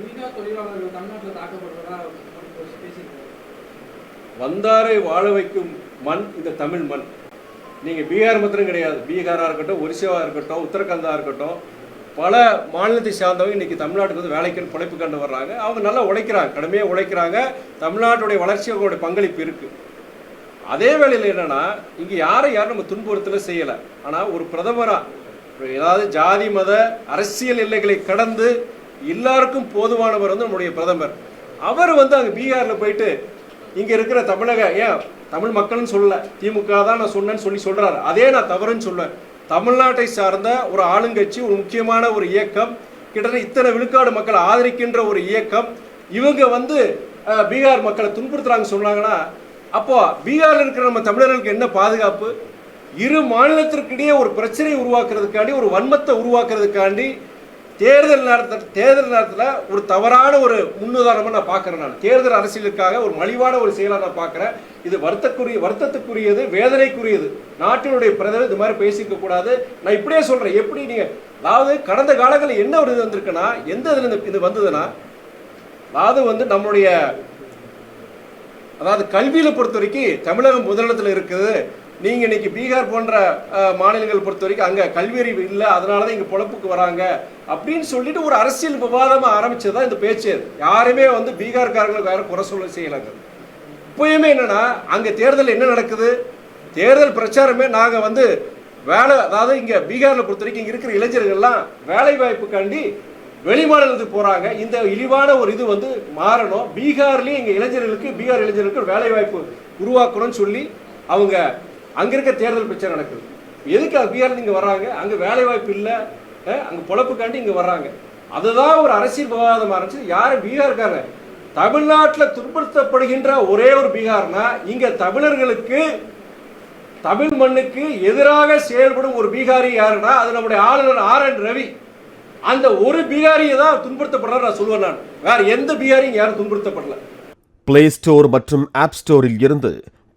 பீகார் தொழிலாளர்கள் தமிழ்நாட்டில் தாக்கப்படுவதா வந்தாரை வாழ வைக்கும் மண் இந்த தமிழ் மண். நீங்கள் பீகார் மாத்திரம் கிடையாது. பீகாராக இருக்கட்டும் ஒரிசாவாக இருக்கட்டும் உத்தரகாண்டாக இருக்கட்டும் பல மாநிலத்தை சார்ந்தவங்க இன்னைக்கு தமிழ்நாட்டுக்கு வந்து வேலைக்கு பிழைப்பு கண்டு வர்றாங்க. அவங்க நல்லா உழைக்கிறாங்க கடுமையாக உழைக்கிறாங்க. தமிழ்நாட்டுடைய வளர்ச்சி அவங்களுடைய பங்களிப்பு இருக்குது அதே வேளையில் என்னன்னா இங்கே யாரை யாரும் நம்ம துன்புறுத்தல செய்யலை. ஆனால் ஒரு பிரதமராக ஏதாவது ஜாதி மத அரசியல் எல்லைகளை கடந்து எல்லாருக்கும் போதுமானவர் வந்து நம்முடைய பிரதமர். அவர் வந்து அங்கே பீகாரில் போயிட்டு இங்கே இருக்கிற தமிழக ஏன் தமிழ் மக்கள்னு சொல்லல. திமுக தான் நான் சொன்னேன்னு சொல்லி சொல்கிறாரு அதே நான் தவறுன்னு சொல்லுவேன் தமிழ்நாட்டை சார்ந்த ஒரு ஆளுங்கட்சி ஒரு முக்கியமான ஒரு இயக்கம் கிட்டத்தட்ட இத்தனை விழுக்காடு மக்களை ஆதரிக்கின்ற ஒரு இயக்கம் இவங்க வந்து பீகார் மக்களை துன்புறுத்துறாங்க சொன்னாங்கன்னா அப்போ பீகாரில் இருக்கிற நம்ம தமிழர்களுக்கு என்ன பாதுகாப்பு? இரு மாநிலத்திற்கிடையே ஒரு பிரச்சனையை உருவாக்குறதுக்காண்டி ஒரு வன்மத்தை உருவாக்குறதுக்காண்டி தேர்தல் நேரத்தில் தேர்தல் நேரத்தில் ஒரு தவறான ஒரு முன்னுதாரணமாக நான் பார்க்குறேன் நான். தேர்தல் அரசியலுக்காக ஒரு மலிவான ஒரு செயலாக நான் பார்க்குறேன். இது வருத்தக்குரிய வருத்தத்துக்குரியது வேதனைக்குரியது. நாட்டினுடைய பிரதமர் இது மாதிரி பேசியிருக்க கூடாது. நான் இப்படியே சொல்கிறேன் எப்படி நீங்கள் அதாவது கடந்த காலங்களில் என்ன ஒரு இது வந்திருக்குன்னா எந்த இதில் இந்த இது வந்ததுன்னா அதாவது வந்து நம்மளுடைய அதாவது கல்வியில் பொறுத்த வரைக்கும் தமிழகம் முதலிடத்தில் இருக்குது. நீங்கள் இன்னைக்கு பீகார் போன்ற மாநிலங்கள் பொறுத்த வரைக்கும் அங்கே கல்வி அறிவு இல்லை அதனால தான் இங்கே பொழப்புக்கு வராங்க அப்படின்னு சொல்லிட்டு ஒரு அரசியல் விவாதமாக ஆரம்பிச்சது தான் இந்த பேச்சு யாருமே வந்து பீகார்காரங்களுக்கு யாரும் குறை சொல்ல செய்யலைங்க. இப்போயுமே என்னென்னா அங்கே தேர்தல் என்ன நடக்குது? தேர்தல் பிரச்சாரமே நாங்கள் வந்து வேலை அதாவது இங்கே பீகாரில் பொறுத்த வரைக்கும் இங்கே இருக்கிற இளைஞர்கள்லாம் வேலை வாய்ப்புக்காண்டி வெளிமாநிலத்துக்கு போகிறாங்க இந்த இழிவான ஒரு இது வந்து மாறணும். பீகார்லேயும் எங்கள் இளைஞர்களுக்கு பீகார் இளைஞர்களுக்கு வேலைவாய்ப்பு வேலை வாய்ப்பு உருவாக்கணும்னு சொல்லி அவங்க அங்கே இருக்க தேர்தல் பிரச்சனை நடக்குது. எதுக்கு அது இங்கே வர்றாங்க? அங்கே வேலை வாய்ப்பு இல்லை அங்கே பொழப்புக்காண்டி இங்கே வர்றாங்க. அதுதான் ஒரு அரசியல் விவாதமாக இருந்துச்சு. யாரும் பீகார்காரங்க தமிழ்நாட்டில் துன்புறுத்தப்படுகின்ற ஒரே ஒரு பீகார்னா இங்கே தமிழர்களுக்கு தமிழ் மண்ணுக்கு எதிராக செயல்படும் ஒரு பீகாரி யாருன்னா அது நம்முடைய ஆளுநர் ஆர் என் ரவி. அந்த ஒரு பீகாரியை தான் துன்புறுத்தப்படுறாரு நான் சொல்லுவேன் நான். வேற எந்த பீகாரியும் யாரும் துன்புறுத்தப்படல. பிளே ஸ்டோர் மற்றும் ஆப் ஸ்டோரில் இருந்து